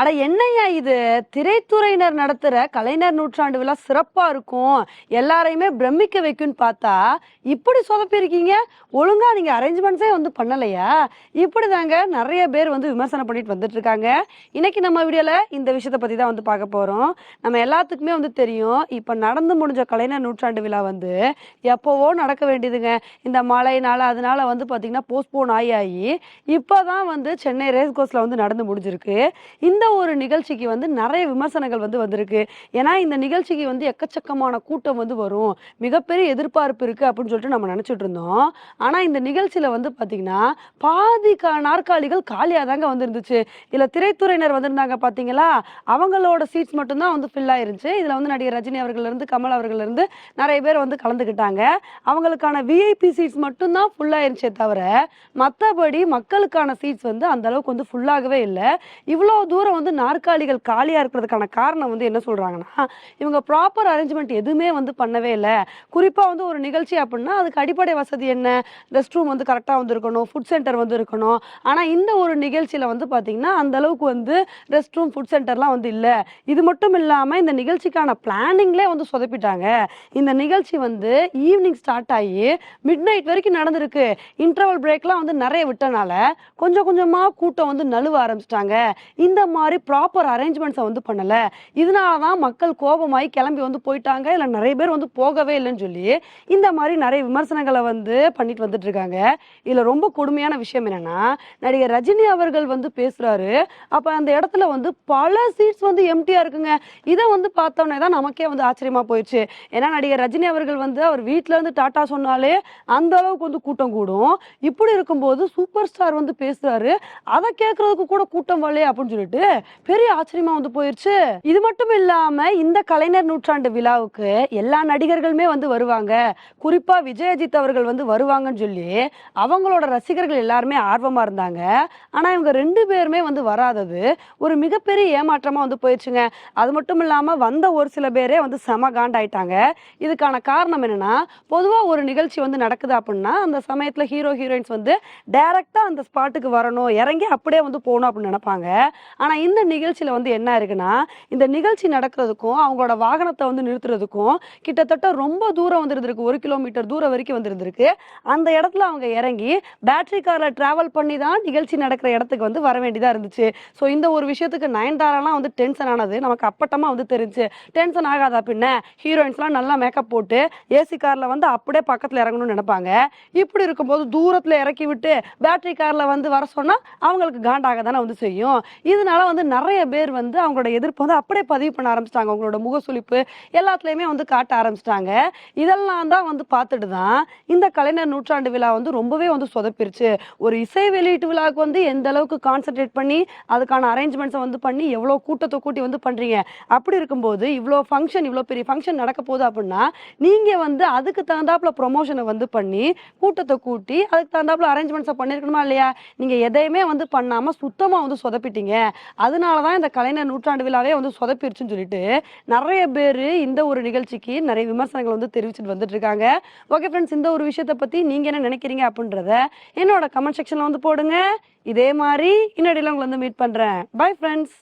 அட என்னய்யா இது? திரைத்துறையினர் நடத்துகிற கலைஞர் நூற்றாண்டு விழா சிறப்பாக இருக்கும். எல்லாரையுமே பிரமிக்க வைக்கும்னு பார்த்தா இப்படி சொதப்பிருக்கீங்க ஒழுங்காக நீங்கள் அரேஞ்ச்மெண்ட்ஸே வந்து பண்ணலையா? இப்படி தாங்க நிறைய பேர் வந்து விமர்சனம் பண்ணிட்டு வந்துட்டு இருக்காங்க இன்னைக்கு நம்ம வீடியோவில் இந்த விஷயத்தை பற்றி தான் வந்து பார்க்க போகிறோம் நம்ம எல்லாத்துக்குமே வந்து தெரியும் இப்போ நடந்து முடிஞ்ச கலைஞர் நூற்றாண்டு விழா வந்து எப்போவோ நடக்க வேண்டியதுங்க. இந்த மழைனால அதனால வந்து பார்த்திங்கன்னா போஸ்ட்போன் ஆகி ஆகி இப்போ தான் வந்து சென்னை ரேஸ் கோர்ஸில் வந்து நடந்து முடிஞ்சிருக்கு. இந்த ஒரு நிகழ்ச்சிக்கு வந்து நிறைய விமர்சனங்கள் வந்து வந்திருக்கு. ஏன்னா இந்த நிகழ்ச்சிக்கு வந்து எக்கச்சக்கமான கூட்டம் வந்து வரும். மிகப்பெரிய எதிர்பார்ப்பு இருக்கு அப்படின்னு சொல்லிட்டு நம்ம நினைச்சிட்டு இருந்தோம். ஆனா இந்த நிகழ்ச்சியில வந்து பாத்தீங்கன்னா பாதி கா நாற்காலிகள் காலியா தாங்க வந்துருந்துச்சு. இதில் இதுல திரைத்துறையினர் வந்திருந்தாங்க பாத்தீங்களா? அவங்களோட சீட்ஸ் மட்டும்தான் வந்து ஃபில் ஆயிருந்துச்சு. இதுல வந்து நடிகர் ரஜினி அவர்கள் இருந்து கமல் அவர்கள் இருந்து நிறைய பேர் வந்து கலந்துக்கிட்டாங்க. அவங்களுக்கான விஐபி சீட்ஸ் மட்டும்தான் ஃபுல் ஆயிருச்சே தவிர மற்றபடி மக்களுக்கான சீட்ஸ் வந்து அந்த அளவுக்கு வந்து ஃபுல்லாகவே இல்லை. இவ்வளோ தூரம் வந்து நாற்காலிகள் காலியாக இருக்கிறதுக்கான காரணம் வந்து என்ன சொல்கிறாங்கன்னா இவங்க ப்ராப்பர் அரேஞ்ச்மெண்ட் எதுவுமே வந்து பண்ணவே இல்லை. குறிப்பாக வந்து ஒரு நிகழ்ச்சி அப்படின்னா அதுக்கு அடிப்படை வசதி என்ன? ரெஸ்ட் ரூம் வந்து கரெக்டாக வந்து இருக்கணும் ஃபுட் சென்டர் வந்து இருக்கணும். ஆனால் இந்த ஒரு நிகழ்ச்சியில் வந்து பார்த்தீங்கன்னா அந்தளவுக்கு வந்து ரெஸ்ட் ரூம் ஃபுட் சென்டர்லாம் வந்து இல்லை. இது மட்டும் இல்லாமல் இந்த நிகழ்ச்சிக்கான பிளானிங்லேயே வந்து சொதப்பிட்டாங்க. இந்த நிகழ்ச்சி வந்து ஈவினிங் ஸ்டார்ட் ஆகி மிட் நைட் வரைக்கும் நடந்திருக்கு. இன்டர்வல் பிரேக்லாம் வந்து நிறைய விட்டனால கொஞ்சம் கொஞ்சமாக கூட்டம் வந்து நழுவ ஆரம்பிச்சிட்டாங்க. இந்த மாதிரி மாதிரி ப்ராப்பர் அரேஞ்ச்மெண்ட்ஸை வந்து பண்ணலை. இதனால தான் மக்கள் கோபமாகி கிளம்பி வந்து போயிட்டாங்க. இல்லை நிறைய பேர் வந்து போகவே இல்லைன்னு சொல்லி இந்த மாதிரி நிறைய விமர்சனங்களை வந்து பண்ணிட்டு வந்துட்டு இருக்காங்க. இதில் ரொம்ப கொடுமையான விஷயம் என்னன்னா நடிகர் ரஜினி அவர்கள் வந்து பேசுறாரு. அப்போ அந்த இடத்துல வந்து பல சீட்ஸ் வந்து எம்டியா இருக்குங்க. இதை வந்து பார்த்தோன்னே தான் நமக்கே வந்து ஆச்சரியமா போயிடுச்சு. ஏன்னா நடிகர் ரஜினி அவர்கள் வந்து அவர் வீட்டில் இருந்து டாட்டா சொன்னாலே அந்த அளவுக்கு வந்து கூட்டம் கூடும். இப்படி இருக்கும்போது சூப்பர் ஸ்டார் வந்து பேசுறாரு. அதை கேட்கறதுக்கு கூட கூட்டம் வரலையே அப்படின்னு சொல்லிட்டு பெரிய ஆச்சரியமா வந்து போயிருச்சு. இது மட்டும் இல்லாம இந்த கலைஞர் நூற்றாண்டு விழாவுக்கு எல்லா நடிகர்களுமே வந்து வருவாங்க. குறிப்பா விஜயஜித் அவர்கள் வந்து வருவாங்கன்னு சொல்லி அவங்களோட ரசிகர்கள் எல்லாருமே ஆர்வமா இருந்தாங்க. ஆனா இவங்க ரெண்டு பேருமே வந்து வராதது ஒரு மிகப்பெரிய ஏமாற்றமா வந்து போயிடுச்சுங்க அது மட்டும் இல்லாம வந்த ஒரு சில பேரே வந்து செம காண்டாயிட்டாங்க. இதுக்கான காரணம் என்னன்னா பொதுவா ஒரு நிகழ்ச்சி வந்து நடக்குது அப்படின்னா அந்த சமயத்துல ஹீரோ ஹீரோயின்ஸ் வந்து டைரக்டா அந்த ஸ்பாட்டுக்கு வரணும் இறங்கி அப்படியே வந்து போகணும் அப்படின்னு நினைப்பாங்க. ஆனா இந்த நிகழ்ச்சியில் வந்து என்ன இருக்குன்னா இந்த நிகழ்ச்சி நடக்கிறதுக்கும் அவங்களோட வாகனத்தை வந்து நிறுத்துறதுக்கும் கிட்டத்தட்ட ரொம்ப தூரம் வந்துருந்துருக்கு. ஒரு கிலோமீட்டர் தூரம் வரைக்கும் வந்துருந்துருக்கு. அந்த இடத்துல அவங்க இறங்கி பேட்டரி காரில் ட்ராவல் பண்ணி தான் நிகழ்ச்சி நடக்கிற இடத்துக்கு வந்து வர வேண்டியதாக இருந்துச்சு. ஸோ இந்த ஒரு விஷயத்துக்கு நயன்தாராலாம் வந்து டென்ஷன் ஆனது நமக்கு அப்பட்டமாக வந்து தெரிஞ்சு டென்ஷன் ஆகாதா பின்ன ஹீரோயின்ஸ்லாம் நல்லா மேக்கப் போட்டு ஏசி காரில் வந்து அப்படியே பக்கத்தில் இறங்கணும்னு நினைப்பாங்க. இப்படி இருக்கும்போது தூரத்தில் இறக்கி விட்டு பேட்டரி காரில் வந்து வர சொன்னால் அவங்களுக்கு காண்டாக தானே வந்து செய்யும். இதனால வந்து நிறைய பேர் வந்து அவங்களோட எதிர்ப்பு வந்து அப்படியே பதிவு பண்ண ஆரம்பிச்சிட்டாங்க. அவங்களோட முகசுளிப்பு எல்லாத்துலேயுமே வந்து காட்ட ஆரம்பிச்சிட்டாங்க. இதெல்லாம் தான் வந்து பார்த்துட்டு தான் இந்த கலைஞர் நூற்றாண்டு விழா வந்து ரொம்பவே வந்து சொதப்பிருச்சு. ஒரு இசை வெளியீட்டு விழாவுக்கு வந்து எந்த அளவுக்கு கான்சென்ட்ரேட் பண்ணி அதுக்கான அரேஞ்ச்மெண்ட்ஸை வந்து பண்ணி எவ்வளோ கூட்டத்தை கூட்டி வந்து பண்ணுறீங்க அப்படி இருக்கும்போது இவ்வளோ ஃபங்க்ஷன் இவ்வளோ பெரிய ஃபங்க்ஷன் நடக்க போகுது அப்படின்னா நீங்கள் வந்து அதுக்கு தகுந்தாப்புல ப்ரொமோஷனை வந்து பண்ணி கூட்டத்தை கூட்டி அதுக்கு தகுந்தாப்புல அரேஞ்ச்மெண்ட்ஸை பண்ணிருக்கணுமா இல்லையா? நீங்கள் எதையுமே வந்து பண்ணாமல் சுத்தமாக வந்து சொதப்பிட்டீங்க. அதனால தான் இந்த கலைஞர் நூற்றாண்டு விழாவே வந்து சொதப்பிருச்சுன்னு சொல்லிட்டு நிறைய பேர் இந்த ஒரு நிகழ்ச்சிக்கு நிறைய விமர்சனங்கள் வந்து தெரிவிச்சுட்டு வந்துட்டு இருக்காங்க. ஓகே ஃப்ரெண்ட்ஸ் இந்த ஒரு விஷயத்தை பற்றி நீங்கள் என்ன நினைக்கிறீங்க அப்படின்றத என்னோட கமெண்ட் செக்ஷனில் வந்து போடுங்க. இதே மாதிரி இன்னடியில் உங்களை வந்து மீட் பண்ணுறேன் பை ஃப்ரெண்ட்ஸ்